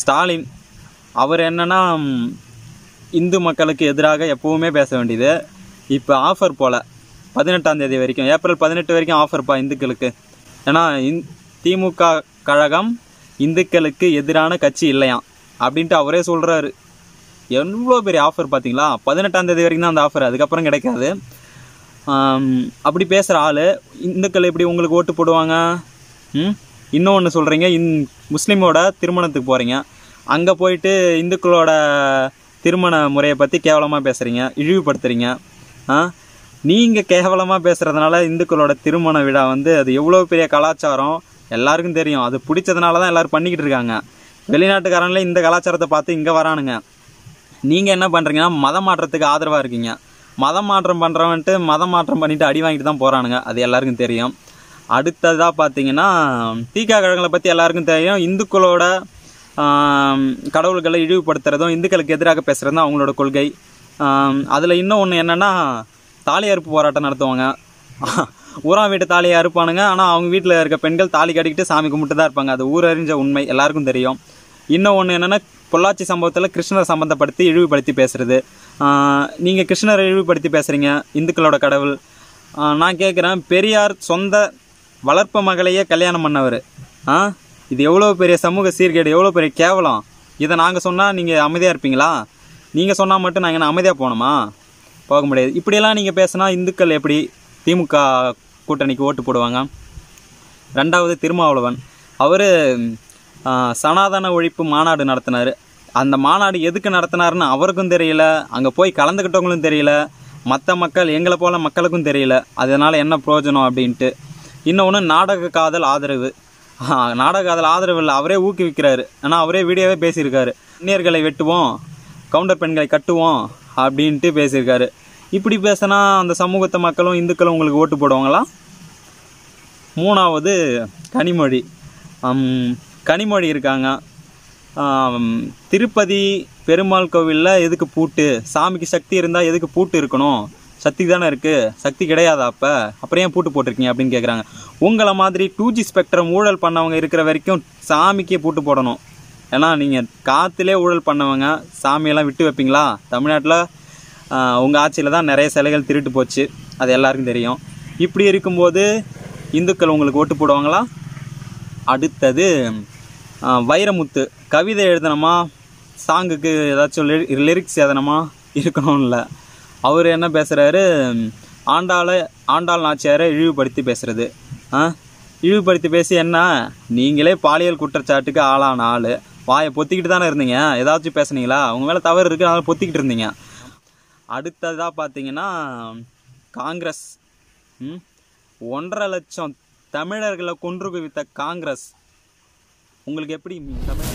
ஸ்டாலின் அவர் என்னென்னா இந்து மக்களுக்கு எதிராக எப்பவுமே பேச வேண்டியது. இப்போ ஆஃபர் போல் பதினெட்டாம் தேதி வரைக்கும் ஏப்ரல் பதினெட்டு வரைக்கும் ஆஃபர்ப்பா இந்துக்களுக்கு. ஏன்னா இந் திமுக கழகம் இந்துக்களுக்கு எதிரான கட்சி இல்லையாம் அப்படின்ட்டு அவரே சொல்கிறாரு எவ்வளோ பெரிய ஆஃபர் பார்த்தீங்களா பதினெட்டாம் தேதி வரைக்கும் தான் அந்த ஆஃபர் அதுக்கப்புறம் கிடைக்காது. அப்படி பேசுகிற ஆள் இந்துக்கள் எப்படி உங்களுக்கு ஓட்டு போடுவாங்க? ம்? இன்னொன்று சொல்கிறீங்க இந் முஸ்லீமோட திருமணத்துக்கு போகிறீங்க அங்கே போயிட்டு இந்துக்களோட திருமண முறையை பற்றி கேவலமாக பேசுகிறீங்க இழிவுபடுத்துகிறீங்க ஆ? நீங்கள் கேவலமாக பேசுகிறதுனால இந்துக்களோட திருமண விழா வந்து அது எவ்வளோ பெரிய கலாச்சாரம்? எல்லாருக்கும் தெரியும். அது பிடிச்சதுனால தான் எல்லோரும் பண்ணிக்கிட்டு இருக்காங்க. வெளிநாட்டுக்காரங்களே இந்த கலாச்சாரத்தை பார்த்து இங்கே வரானுங்க. நீங்கள் என்ன பண்ணுறீங்கன்னா மதம் மாற்றத்துக்கு ஆதரவாக இருக்கீங்க. மதம் மாற்றம் பண்ணுறவன்ட்டு மதம் மாற்றம் பண்ணிட்டு அடி வாங்கிட்டு தான் போகிறானுங்க அது எல்லாருக்கும் தெரியும். அடுத்ததாக பார்த்தீங்கன்னா டீக்கா கழகங்களை பற்றி எல்லாருக்கும் தெரியும். இந்துக்களோட கடவுள்களை இழிவுபடுத்துகிறதும் இந்துக்களுக்கு எதிராக பேசுகிறதும் தான் அவங்களோட கொள்கை. அதில் இன்னும் ஒன்று என்னென்னா தாலி அறுப்பு போராட்டம் நடத்துவாங்க. ஊரா வீட்டு தாலியை அறுப்பானுங்க. ஆனால் அவங்க வீட்டில் இருக்க பெண்கள் தாலி கட்டிக்கிட்டு சாமி கும்பிட்டு தான் இருப்பாங்க. அது ஊரறிஞ்ச உண்மை எல்லாருக்கும் தெரியும். இன்னும் ஒன்று என்னென்னா பொள்ளாச்சி சம்பவத்தில் கிருஷ்ணரை சம்மந்தப்படுத்தி இழிவுபடுத்தி பேசுகிறது நீங்கள் கிருஷ்ணரை இழிவுபடுத்தி பேசுகிறீங்க இந்துக்களோட கடவுள். நான் கேட்குறேன் பெரியார் சொந்த வளர்ப்ப மகளையே கல்யாணம் பண்ணவர். ஆ? இது எவ்வளோ பெரிய சமூக சீர்கேடு எவ்வளோ பெரிய கேவலம்? இதை நாங்கள் சொன்னால் நீங்கள் அமைதியாக இருப்பீங்களா? நீங்கள் சொன்னால் மட்டும் நாங்கள் என்ன அமைதியாக போகணுமா? போக முடியாது. இப்படியெல்லாம் நீங்கள் பேசினா இந்துக்கள் எப்படி திமுக கூட்டணிக்கு ஓட்டு போடுவாங்க? ரெண்டாவது திருமாவளவன். அவர் சனாதன ஒழிப்பு மாநாடு நடத்தினார். அந்த மாநாடு எதுக்கு நடத்தினாருன்னு அவருக்கும் தெரியல. அங்கே போய் கலந்துக்கிட்டவங்களும் தெரியல. மற்ற மக்கள் எங்களை போல மக்களுக்கும் தெரியல. அதனால் என்ன பிரயோஜனம் அப்படின்ட்டு இன்னொன்று நாடக காதல் ஆதரவு. நாடக காதல் ஆதரவு இல்லை அவரே ஊக்குவிக்கிறாரு. ஆனால் அவரே வீடியோவே பேசியிருக்காரு. அந்நியர்களை வெட்டுவோம் கவுண்டர் பெண்களை கட்டுவோம் அப்படின்ட்டு பேசியிருக்காரு. இப்படி பேசினா அந்த சமூகத்தை மக்களும் இந்துக்களும் உங்களுக்கு ஓட்டு போடுவாங்களா? மூணாவது கனிமொழி. கனிமொழி இருக்காங்க. திருப்பதி பெருமாள் கோவிலில் எதுக்கு பூட்டு? சாமிக்கு சக்தி இருந்தால் எதுக்கு பூட்டு இருக்கணும்? சக்தி தானே இருக்குது சக்தி கிடையாதா அப்போ? அப்புறம் ஏன் பூட்டு போட்டிருக்கீங்க அப்படின்னு கேட்குறாங்க உங்களை மாதிரி டூ ஜி ஸ்பெக்ட்ரம் ஊழல் பண்ணவங்க இருக்கிற வரைக்கும் சாமிக்கே பூட்டு போடணும். ஏன்னா நீங்கள் காற்றுலே ஊழல் பண்ணவங்க சாமியெல்லாம் விட்டு வைப்பீங்களா? தமிழ்நாட்டில் உங்கள் ஆட்சியில் தான் நிறைய சிலைகள் திருட்டு போச்சு. அது எல்லாருக்கும் தெரியும். இப்படி இருக்கும்போது இந்துக்கள் உங்களுக்கு ஓட்டு போடுவாங்களா? அடுத்தது வைரமுத்து. கவிதை எழுதணுமா? சாங்குக்கு ஏதாச்சும் லிரிக்ஸ் எதனமா இருக்கணும்ல. அவர் என்ன பேசுகிறாரு ஆண்டாளை ஆண்டாள் நாச்சியாரை இழிவுபடுத்தி பேசுகிறது ஆ? இழிவுபடுத்தி பேசி என்ன? நீங்களே பாலியல் குற்றச்சாட்டுக்கு ஆளான ஆள். வாயை பொத்திக்கிட்டு தானே இருந்தீங்க? ஏதாச்சும் பேசுனீங்களா? உங்கள் மேலே தவறு இருக்குது அதனால் பொத்திக்கிட்டு இருந்தீங்க. அடுத்ததாக பார்த்தீங்கன்னா காங்கிரஸ். ஒன்றரை லட்சம் தமிழர்களை கொன்று குவித்த காங்கிரஸ். உங்களுக்கு எப்படி தமிழ்